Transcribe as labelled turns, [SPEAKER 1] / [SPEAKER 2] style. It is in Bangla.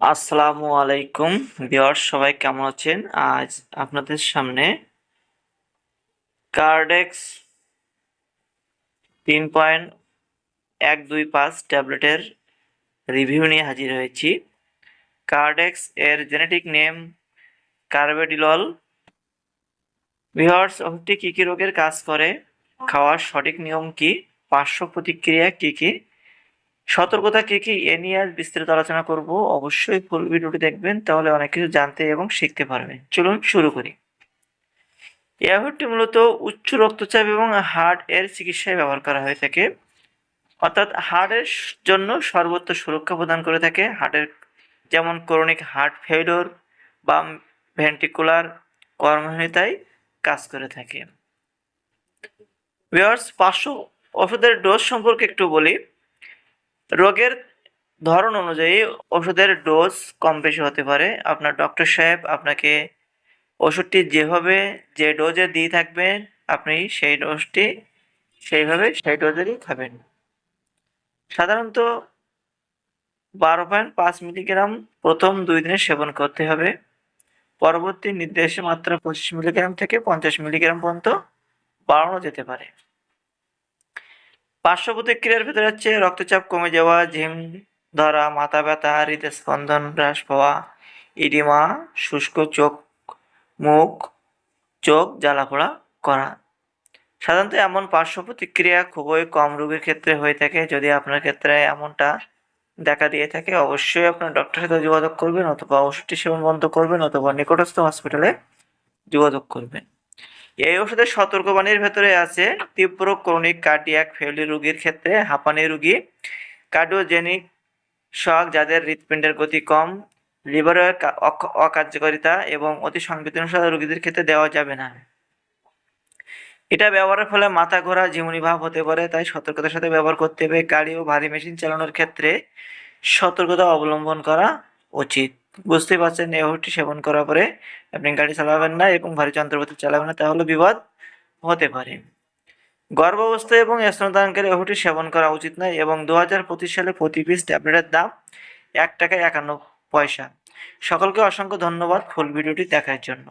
[SPEAKER 1] আসসালামু আলাইকুম ভিউয়ার্স, সবাই কেমন আছেন? আজ আপনাদের সামনে কার্ডেক্স তিন পয়েন্ট এক দুই পাঁচ ট্যাবলেটের রিভিউ নিয়ে হাজির হয়েছি। কার্ডেক্স এর জেনেটিক নেম কার্বেডিলল। ভিউয়ার্স ওষুধটি কী কী রোগের কাজ করে? খাওয়ার সঠিক নিয়ম কি? পার্শ্ব প্রতিক্রিয়া কী কী? সতর্কতা কী কী? এ নিয়ে আজ বিস্তারিত আলোচনা করব। অবশ্যই ফুল ভিডিওটি দেখবেন, তাহলে অনেক কিছু জানতে এবং শিখতে পারবেন। চলুন শুরু করি। ওষুধটি মূলত উচ্চ রক্তচাপ এবং হার্ট এর চিকিৎসায় ব্যবহার করা হয়ে থাকে। অর্থাৎ হার্টের জন্য সর্বোচ্চ সুরক্ষা প্রদান করে থাকে। হার্টের যেমন ক্রনিক হার্ট ফেইলিওর বা ভেন্টিকুলার কর্মহীনতায় কাজ করে থাকে। পার্শ্ব ওষুধের ডোজ সম্পর্কে একটু বলি। রোগের ধরন অনুযায়ী ওষুধের ডোজ কম বেশি হতে পারে। আপনার ডক্টর সাহেব আপনাকে ওষুধটি যেভাবে যে ডোজে দিয়ে থাকবেন, আপনি সেই ডোজটি সেইভাবে সেই ডোজেরই খাবেন। সাধারণত বারো পয়েন্ট পাঁচ মিলিগ্রাম প্রথম দুই দিনে সেবন করতে হবে। পরবর্তী নির্দেশে মাত্রা পঁচিশ মিলিগ্রাম থেকে পঞ্চাশ মিলিগ্রাম পর্যন্ত বাড়ানো যেতে পারে। পার্শ্ব প্রতিক্রিয়ার ভেতরে হচ্ছে রক্তচাপ কমে যাওয়া ঝিম ধরা, মাথা ব্যথা, হৃদস্পন্দন হ্রাস পাওয়া ইডিমা শুষ্ক চোখ, মুখ, চোখ জ্বালাপোড়া করা। সাধারণত এমন পার্শ্ব প্রতিক্রিয়া খুবই কম রোগীর ক্ষেত্রে হয়ে থাকে। যদি আপনার ক্ষেত্রে এমনটা দেখা দিয়ে থাকে, অবশ্যই আপনার ডক্টরের সাথে যোগাযোগ করবেন অথবা ওষুধটি সেবন বন্ধ করবেন অথবা নিকটস্থ হসপিটালে যোগাযোগ করবেন। এই ওষুধের সতর্কবাণীর ভেতরে আছে, তীব্র ক্রনিক কার্ডিয়াক ফেলি রোগীর ক্ষেত্রে হাঁপানি রোগী কার্ডিওজেনিক শক যাদের হৃৎপিণ্ডের গতি কম লিভারের অকার্যকারিতা এবং অতি সংবেদনশীল রোগীদের ক্ষেত্রে দেওয়া যাবে না। এটা ব্যবহারের ফলে মাথা ঘোরা ঝিমুনি ভাব হতে পারে, তাই সতর্কতার সাথে ব্যবহার করতে হবে। গাড়ি ও ভারী মেশিন চালানোর ক্ষেত্রে সতর্কতা অবলম্বন করা উচিত। বুঝতেই পারছেন, এই ওষুধটি সেবন করার পরে আপনি গাড়ি চালাবেন না এবং ভারী যন্ত্রপাতি চালাবেন না, তাহলে বিপদ হতে পারে। গর্ভাবস্থা এবং স্তনদানকারী ওষুধটি সেবন করা উচিত নয় এবং দু হাজার পঁচিশ সালে প্রতি পিস ট্যাবলেটের দাম এক টাকা একান্ন পয়সা। সকলকে অসংখ্য ধন্যবাদ। ফুল ভিডিওটি দেখার জন্য।